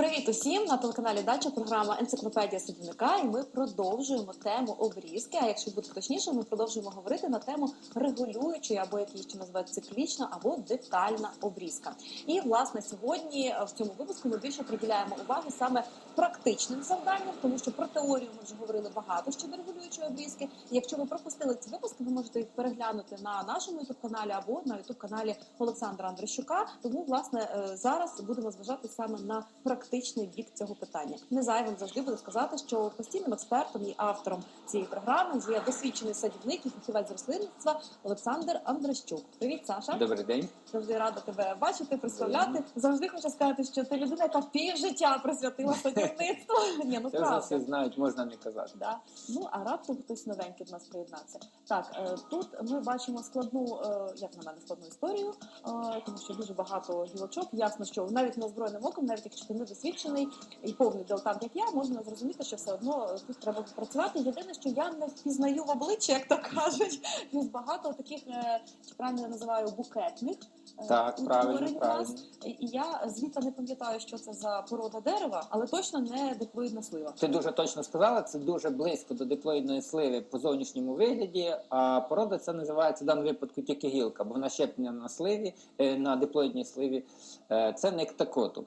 Привіт усім на телеканалі Дача. Програма Енциклопедія садівника. І ми продовжуємо тему обрізки. А якщо бути точніше, ми продовжуємо говорити на тему регулюючої або як її ще називають циклічна або детальна обрізка. І власне сьогодні е, в цьому випуску ми більше приділяємо увагу саме практичним завданням, тому що про теорію ми вже говорили багато щодо регулюючої обрізки. І якщо ви пропустили ці випуски, ви можете їх переглянути на нашому ютуб каналі або на ютуб каналі Олександра Андрищука. Тому власне е, зараз будемо зважати саме на практичний бік цього питання. Не зайвим завжди буду сказати, що постійним експертом і автором цієї програми є досвідчений садівник і фахівець рослинництва Олександр Андрищук. Привіт, Саша. Добрий день. Завжди рада тебе бачити, представляти. Завжди хочу сказати, що ти людина, яка пів життя присвятила садівництву. Ні, ну Це вже всі знають, можна не казати. Да. Ну а раптом хтось новенький до нас приєднався. Так, е, тут ми бачимо складну, е, як на мене, складну історію, е, тому що дуже багато гілочок. Ясно, що навіть неозброєним оком, навіть якщо ти не досвідчений і повний дилетант, як я, можна зрозуміти, що все одно тут треба працювати. Єдине, що я не впізнаю в обличчя, як то кажуть. Плюс багато таких, е, чи правильно я називаю, букетних. е, Так, правильно, правильно. І я звідти не пам'ятаю, що це за порода дерева, але точно не диплоїдна слива. Ти дуже точно сказала, це дуже близько до диплоїдної сливи по зовнішньому вигляді. А порода це називається в даному випадку тільки гілка, бо вона щеплення на сливі, е, на диплоїдній сливі. Це нектакотум.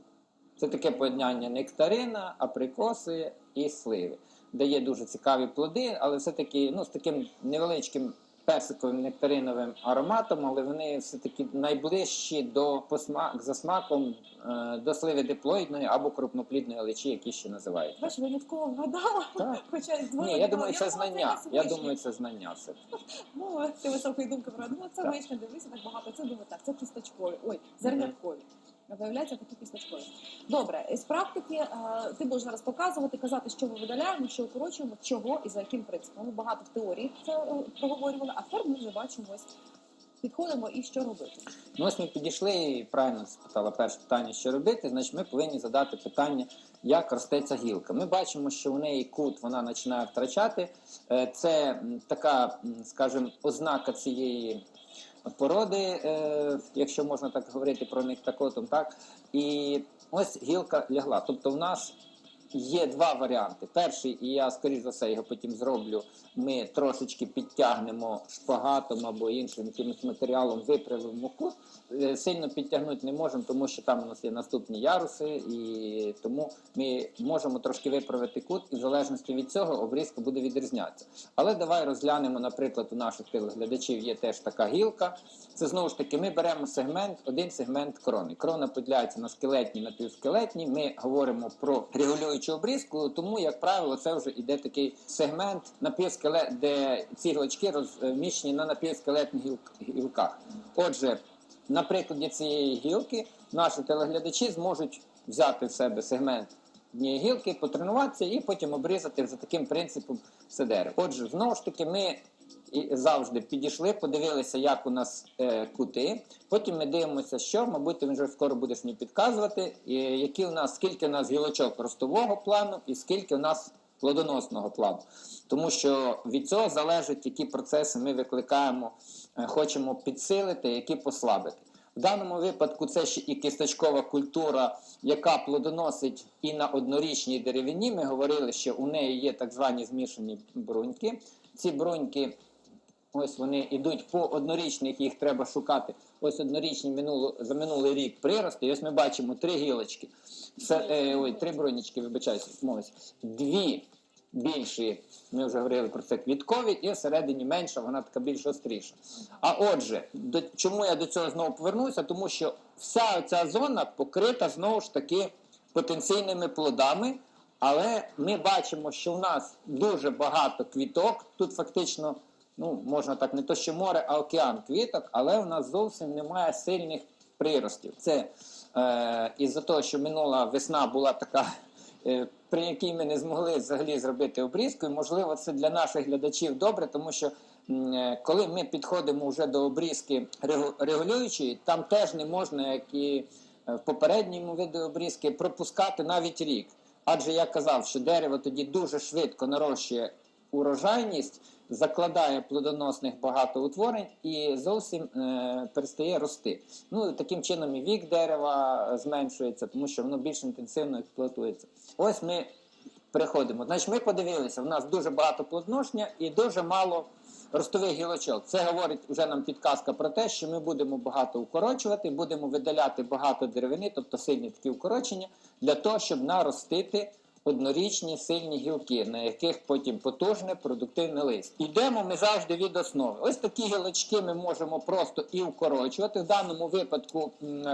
Це таке поєднання нектарина, априкоси і сливи. Дає дуже цікаві плоди, але все-таки ну, з таким невеличким персиковим нектариновим ароматом, але вони все-таки найближчі до посмак, за смаком е, до сливи диплоїдної або крупноплідної личі, які ще називають. Бачиш, винятково вгадала, Так. хоча й Ні, я думаю, це знання. Я думаю, це знання все. Ну, ти високої думки про ну це вишня, дивися так багато. Це думаю, так, це кісточкові. Ой, зерняткові. Виявляється, такі кісточкові. Добре, з практики ти будеш зараз показувати, казати, що ми видаляємо, що укорочуємо, чого і за яким принципом. Ми багато в теорії це е, проговорювали, а тепер ми вже бачимо ось підходимо і що робити. Ну, ось ми підійшли і правильно спитала перше питання, що робити. Значить, ми повинні задати питання, як росте ця гілка. Ми бачимо, що у неї кут вона починає втрачати. Е, Це така, скажімо, ознака цієї породи, е, якщо можна так говорити про них такотом, так. І ось гілка лягла. Тобто, в нас Є два варіанти. Перший, і я скоріш за все його потім зроблю. Ми трошечки підтягнемо шпагатом або іншим якимось матеріалом, виправимо кут. Е, Сильно підтягнути не можемо, тому що там у нас є наступні яруси, і тому ми можемо трошки виправити кут, і в залежності від цього обрізка буде відрізнятися. Але давай розглянемо, наприклад, у наших телеглядачів є теж така гілка. Це знову ж таки, ми беремо сегмент, один сегмент крони. Крона поділяється на скелетні, напівскелетні. Ми говоримо про регулюючу обрізку, тому, як правило, це вже іде такий сегмент напівскелет, де ці гілочки розміщені на напівскелетних гілках. Отже, на прикладі цієї гілки наші телеглядачі зможуть взяти в себе сегмент однієї гілки, потренуватися і потім обрізати за таким принципом все дерево. Отже, знову ж таки, ми і завжди підійшли, подивилися, як у нас е, кути. Потім ми дивимося, що, мабуть, ти вже скоро будеш мені підказувати, і, які у нас, скільки у нас гілочок ростового плану і скільки у нас плодоносного плану. Тому що від цього залежить, які процеси ми викликаємо, е, хочемо підсилити, які послабити. В даному випадку це ще і кісточкова культура, яка плодоносить і на однорічній деревині. Ми говорили, що у неї є так звані змішані бруньки. Ці бруньки, ось вони йдуть по однорічних, їх треба шукати. Ось однорічні минуло, за минулий рік прирости. І ось ми бачимо три гілочки. Це, е, ой, три брунічки, вибачаюся, мовись. Дві більші, ми вже говорили про це квіткові, і всередині менша, вона така більш остріша. А отже, до, чому я до цього знову повернуся? Тому що вся ця зона покрита знову ж таки потенційними плодами, але ми бачимо, що в нас дуже багато квіток. Тут фактично, ну можна так, не то що море, а океан квіток, але в нас зовсім немає сильних приростів. Це е, із-за того, що минула весна була така. е, При якій ми не змогли взагалі зробити обрізку, і можливо це для наших глядачів добре, тому що е, коли ми підходимо вже до обрізки регулюючої, там теж не можна, як і е, в попередньому виду обрізки, пропускати навіть рік. Адже я казав, що дерево тоді дуже швидко нарощує урожайність, закладає плодоносних багато утворень і зовсім е, перестає рости. Ну таким чином і вік дерева е, зменшується, тому що воно більш інтенсивно експлуатується. Ось ми переходимо. Значить, ми подивилися, в нас дуже багато плодоношення і дуже мало ростових гілочок. Це говорить вже нам підказка про те, що ми будемо багато укорочувати, будемо видаляти багато деревини, тобто сильні такі укорочення, для того, щоб наростити однорічні сильні гілки, на яких потім потужне продуктивне лист. Йдемо ми завжди від основи. Ось такі гілочки ми можемо просто і укорочувати. В даному випадку,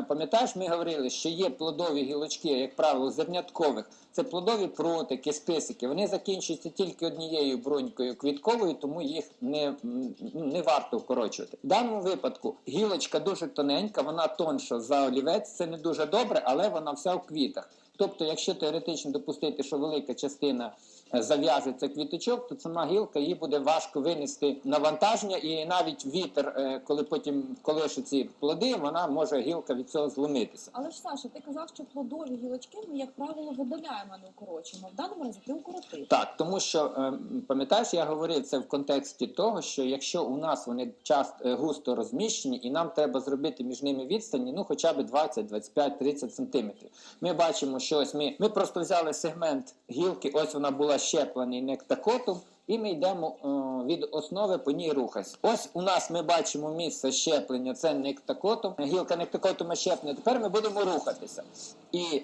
пам'ятаєш, ми говорили, що є плодові гілочки, як правило, зерняткових. Це плодові прутики, списики. Вони закінчуються тільки однією брунькою квітковою, тому їх не, не варто укорочувати. В даному випадку гілочка дуже тоненька, вона тонша за олівець. Це не дуже добре, але вона вся в квітах. Тобто, якщо теоретично допустити, що велика частина е, зав'яжеться квіточок, то сама гілка її буде важко винести навантаження, і навіть вітер, е, коли потім колише ці плоди, вона може гілка від цього зломитися. Але ж Саша, ти казав, що плодові гілочки ми, як правило, видаляємо, а не укорочуємо. В даному разі ти укоротив. Так, тому що е, пам'ятаєш, я говорив це в контексті того, що якщо у нас вони часто е, густо розміщені, і нам треба зробити між ними відстані, ну хоча б 20, 25, 30 сантиметрів. Ми бачимо, що ось ми, ми просто взяли сегмент гілки, ось вона була щеплений нектакотом. І ми йдемо е, від основи по ній рухатись. Ось у нас ми бачимо місце щеплення, це нектакотом. Гілка нектакотом щеплення. Тепер ми будемо рухатися. І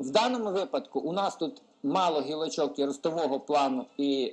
в даному випадку у нас тут мало гілочок і ростового плану і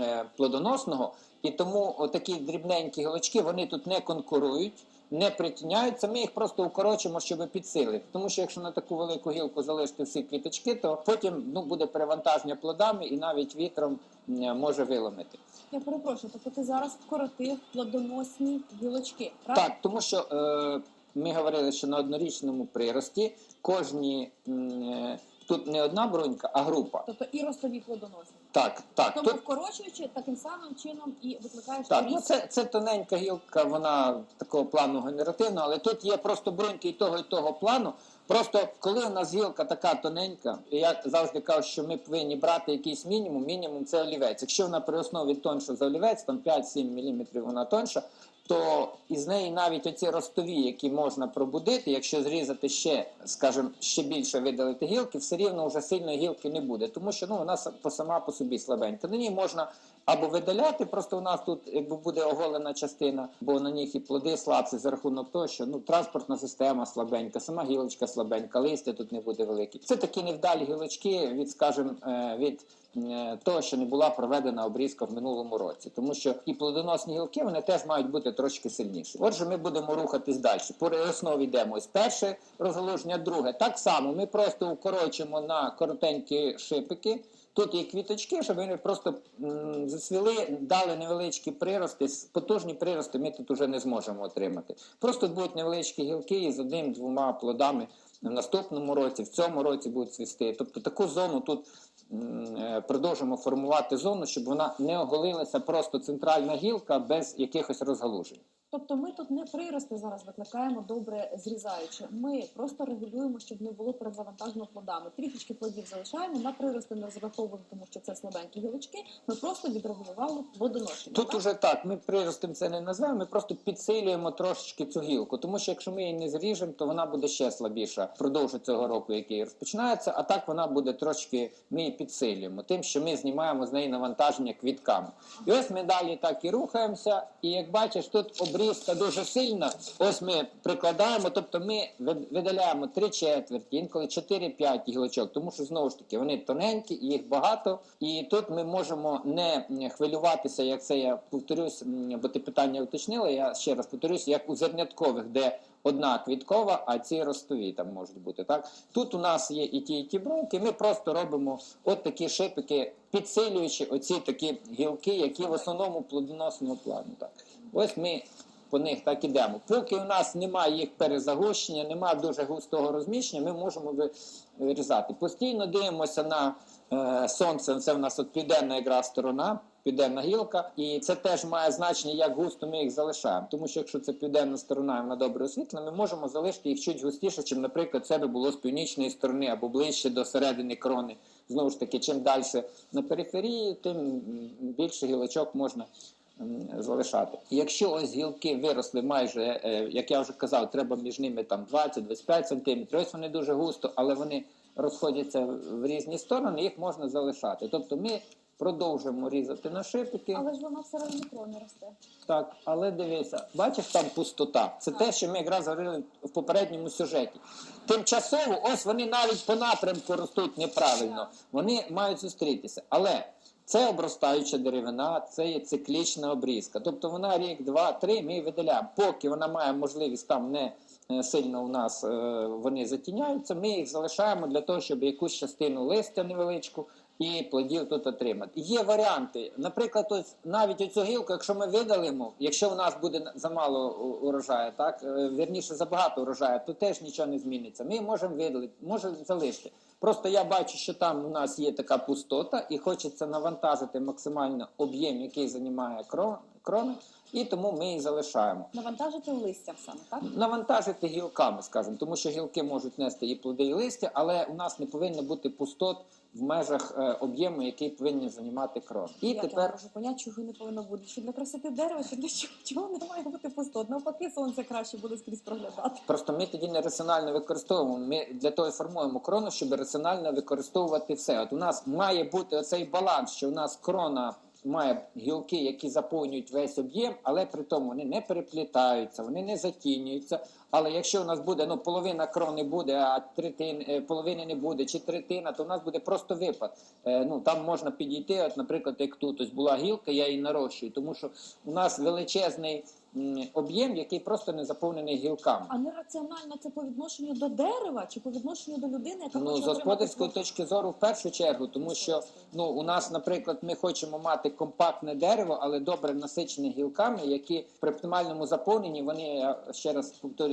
е, плодоносного, і тому такі дрібненькі гілочки вони тут не конкурують, не притіняються. Ми їх просто укорочимо, щоб підсилити. Тому що якщо на таку велику гілку залишити всі квіточки, то потім ну, буде перевантаження плодами і навіть вітром м, може виломити. Я перепрошую, тобто ти зараз вкоротив плодоносні гілочки. Правильно? Так, тому що е, ми говорили, що на однорічному прирості кожні е, тут не одна брунька, а група. Тобто і ростові плодоносні. Так, так. Тому Тут, вкорочуючи таким самим чином і викликаєш так, ну це, це тоненька гілка, вона такого плану генеративна, але тут є просто бруньки і того, і того плану. Просто коли у нас гілка така тоненька, і я завжди кажу, що ми повинні брати якийсь мінімум, мінімум це олівець. Якщо вона при основі тонша за олівець, там 5-7 мм вона тонша, то із неї навіть оці ростові, які можна пробудити, якщо зрізати ще, скажімо, ще більше видалити гілки, все рівно вже сильної гілки не буде, тому що ну вона сама по собі слабенька. На ній можна або видаляти, просто у нас тут якби буде оголена частина, бо на них і плоди слабші за рахунок того, що ну транспортна система слабенька, сама гілочка слабенька, листя тут не буде велике. Це такі невдалі гілочки від, скажімо, е, від е, того, що не була проведена обрізка в минулому році, тому що і плодоносні гілки вони теж мають бути трошки сильніші. Отже, ми будемо рухатись далі. По основі йдемо перше розгалуження, друге. Так само ми просто укорочимо на коротенькі шипики. Тут є квіточки, щоб вони просто засвіли, дали невеличкі прирости. Потужні прирости ми тут уже не зможемо отримати. Просто будуть невеличкі гілки із одним-двома плодами в наступному році, в цьому році будуть цвісти. Тобто таку зону тут е, продовжимо формувати зону, щоб вона не оголилася просто центральна гілка без якихось розгалужень. Тобто ми тут не прирости зараз викликаємо добре зрізаючи. Ми просто регулюємо, щоб не було перезавантажено плодами. Трішечки плодів залишаємо, на прирости не розраховуємо, тому що це слабенькі гілочки. Ми просто відрегулювали плодоношення. Тут так? уже так, ми приростем це не називаємо, ми просто підсилюємо трошечки цю гілку. Тому що якщо ми її не зріжемо, то вона буде ще слабіша впродовж цього року, який розпочинається. А так вона буде трошки, ми її підсилюємо, тим, що ми знімаємо з неї навантаження квітками. І ось ми далі так і рухаємося. І як бачиш, тут обрізка дуже сильна. Ось ми прикладаємо, тобто ми видаляємо три четверті, інколи 4-5 гілочок, тому що знову ж таки вони тоненькі, їх багато. І тут ми можемо не хвилюватися, як це я повторюсь, бо ти питання уточнила. Я ще раз повторюсь, як у зерняткових, де одна квіткова, а ці ростові там можуть бути. Так тут у нас є і ті, і ті бруньки. Ми просто робимо от такі шипики, підсилюючи оці такі гілки, які в основному плодоносного плану. Так, ось ми по них так ідемо. Поки у нас немає їх перезагущення, немає дуже густого розміщення, ми можемо вирізати. Постійно дивимося на е, сонце, це в нас от південна якраз сторона. південна гілка, і це теж має значення, як густо ми їх залишаємо. Тому що якщо це південна сторона і вона добре освітлена, ми можемо залишити їх чуть густіше, чим, наприклад, це би було з північної сторони або ближче до середини крони. Знову ж таки, чим далі на периферії, тим більше гілочок можна залишати. І Якщо ось гілки виросли майже, е, як я вже казав, треба між ними там 20-25 см, ось вони дуже густо, але вони розходяться в різні сторони, їх можна залишати. Тобто ми продовжуємо різати на шипики. Але ж вона всередині крони росте. Так, але дивися, бачиш там пустота. Це те, що ми якраз говорили в попередньому сюжеті. Тимчасово, ось вони навіть по напрямку ростуть неправильно. Вони мають зустрітися. Але це обростаюча деревина, це є циклічна обрізка. Тобто вона рік, два, три, ми її видаляємо. Поки вона має можливість там не сильно у нас е, вони затіняються, ми їх залишаємо для того, щоб якусь частину листя невеличку і плодів тут отримати. Є варіанти. Наприклад, ось навіть оцю гілку, якщо ми видалимо, якщо у нас буде замало урожаю, так е, вірніше забагато урожаю, то теж нічого не зміниться. Ми можемо видалити, можемо залишити. Просто я бачу, що там у нас є така пустота, і хочеться навантажити максимально об'єм, який займає крон- крони, і тому ми їх залишаємо. Навантажити листя саме, так? Навантажити гілками, скажімо, тому що гілки можуть нести і плоди, і листя, але у нас не повинно бути пустот в межах е, об'єму, який повинні займати крон. І Як я тепер можу поняти, чого не повинно бути? Що для красоти дерева, чи для чого, чого не має бути пустот? Навпаки, сонце краще буде скрізь проглядати. просто ми тоді не раціонально використовуємо. Ми для того і формуємо крону, щоб раціонально використовувати все. От у нас має бути оцей баланс, що у нас крона. Має гілки, які заповнюють весь об'єм, але при тому вони не переплітаються, вони не затінюються. Але якщо у нас буде ну половина крони буде, а третин е, половини не буде, чи третина, то у нас буде просто випад. Е, ну там можна підійти. От, наприклад, як тут ось була гілка, я її нарощую, тому що у нас величезний об'єм, який просто не заповнений гілками. А нераціонально це по відношенню до дерева чи по відношенню до людини, яка Ну, хоче з господарської точки зору, в першу чергу, тому що ну у нас, наприклад, ми хочемо мати компактне дерево, але добре насичене гілками, які при оптимальному заповненні вони я ще раз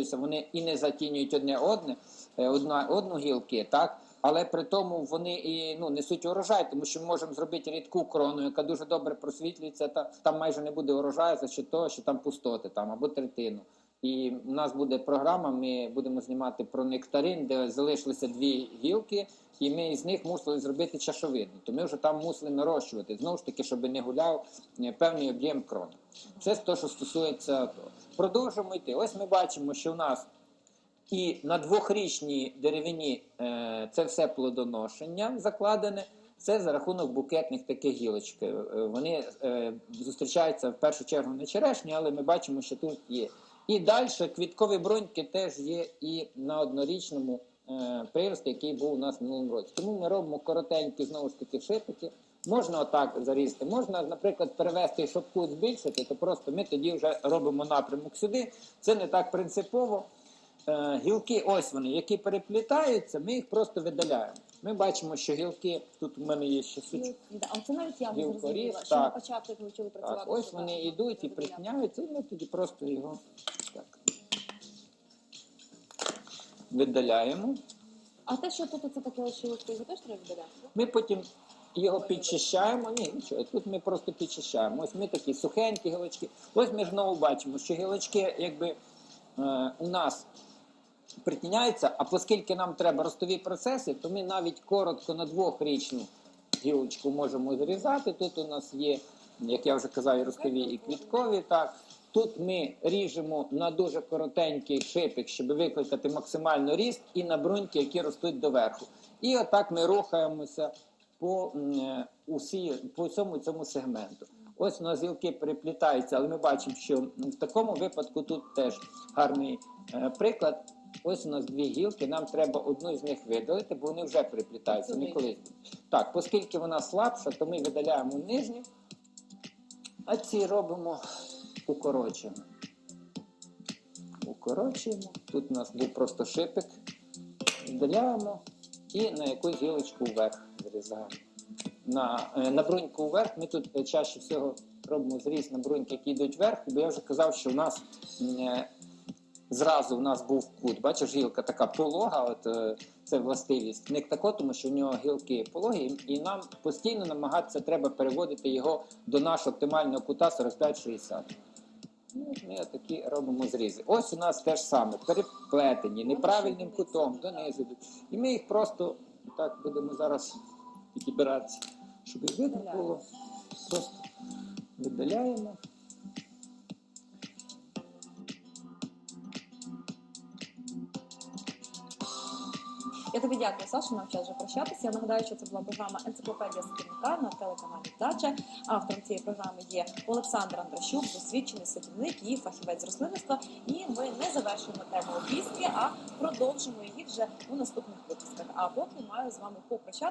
повторюся, вони і не затінюють одне одне, е, одна одну гілки, так. Але при тому вони і ну несуть урожай, тому що ми можемо зробити рідку крону, яка дуже добре просвітлюється. Та там майже не буде урожаю за що того, що там пустоти там або третину. І у нас буде програма. Ми будемо знімати про нектарин, де залишилися дві гілки, і ми з них мусили зробити чашовидну. То ми вже там мусили нарощувати знову ж таки, щоб не гуляв е, певний об'єм крони. Це те, що стосується того. Продовжуємо йти. Ось ми бачимо, що у нас і на двохрічній деревині е, це все плодоношення закладене. Це за рахунок букетних таких гілочок. Е, Вони зустрічаються в першу чергу на черешні, але ми бачимо, що тут є. І далі квіткові бруньки теж є і на однорічному е, прирості, який був у нас в минулому році. Тому ми робимо коротенькі знову ж таки шипики. Можна отак зарізати, можна, наприклад, перевести, щоб кут збільшити, то просто ми тоді вже робимо напрямок сюди. Це не так принципово. Е, гілки, ось вони, які переплітаються, ми їх просто видаляємо. Ми бачимо, що гілки, тут у мене є ще сучок. Да, А це навіть я не Гілкоріз, зрозуміла, що на так. початку почали працювати. Так, ось що вони так, йдуть і притняються, і ми тоді просто його так видаляємо. А те, що тут це таке лишилося, його теж треба видаляти? Ми потім його підчищаємо. Ні, нічого, тут ми просто підчищаємо. Ось ми такі сухенькі гілочки. Ось ми знову бачимо, що гілочки, якби е, у нас притіняються, а оскільки нам треба ростові процеси, то ми навіть коротко на двохрічну гілочку можемо зрізати. Тут у нас є, як я вже казав, і ростові і квіткові. Так. Тут ми ріжемо на дуже коротенький шипик, щоб викликати максимально ріст, і на бруньки, які ростуть доверху. І отак ми рухаємося по, е, усі, по цьому цьому сегменту. Ось у нас гілки переплітаються, але ми бачимо, що в такому випадку тут теж гарний е, приклад. Ось у нас дві гілки, нам треба одну з них видалити, бо вони вже переплітаються. Не колись. Так, оскільки вона слабша, то ми видаляємо нижню, а ці робимо укорочуємо. Укорочуємо. Тут у нас був просто шипик. Видаляємо і на якусь гілочку вверх зрізаємо. На, е, на бруньку вверх ми тут е, чаще всього робимо зріз на бруньки, які йдуть вверх, бо я вже казав, що у нас е, зразу у нас був кут. Бачиш, гілка така полога, от, е, Це властивість. Не тако, тому що в нього гілки пологі, і нам постійно намагатися треба переводити його до нашого оптимального кута 45-60. Ну, ми такі робимо зрізи. Ось у нас теж саме переплетені неправильним кутом донизу. І ми їх просто так будемо зараз підбиратися, щоб їх видно було. Просто видаляємо. Я тобі дякую, Саша. Нам час вже прощатися. Я нагадаю, що це була програма Енциклопедія садівника на телеканалі Дача. Автором цієї програми є Олександр Андрощук, досвідчений садівник і фахівець рослинництва. І ми не завершуємо тему обрізки, а продовжимо її вже у наступних випусках. А поки маю з вами попрощатися.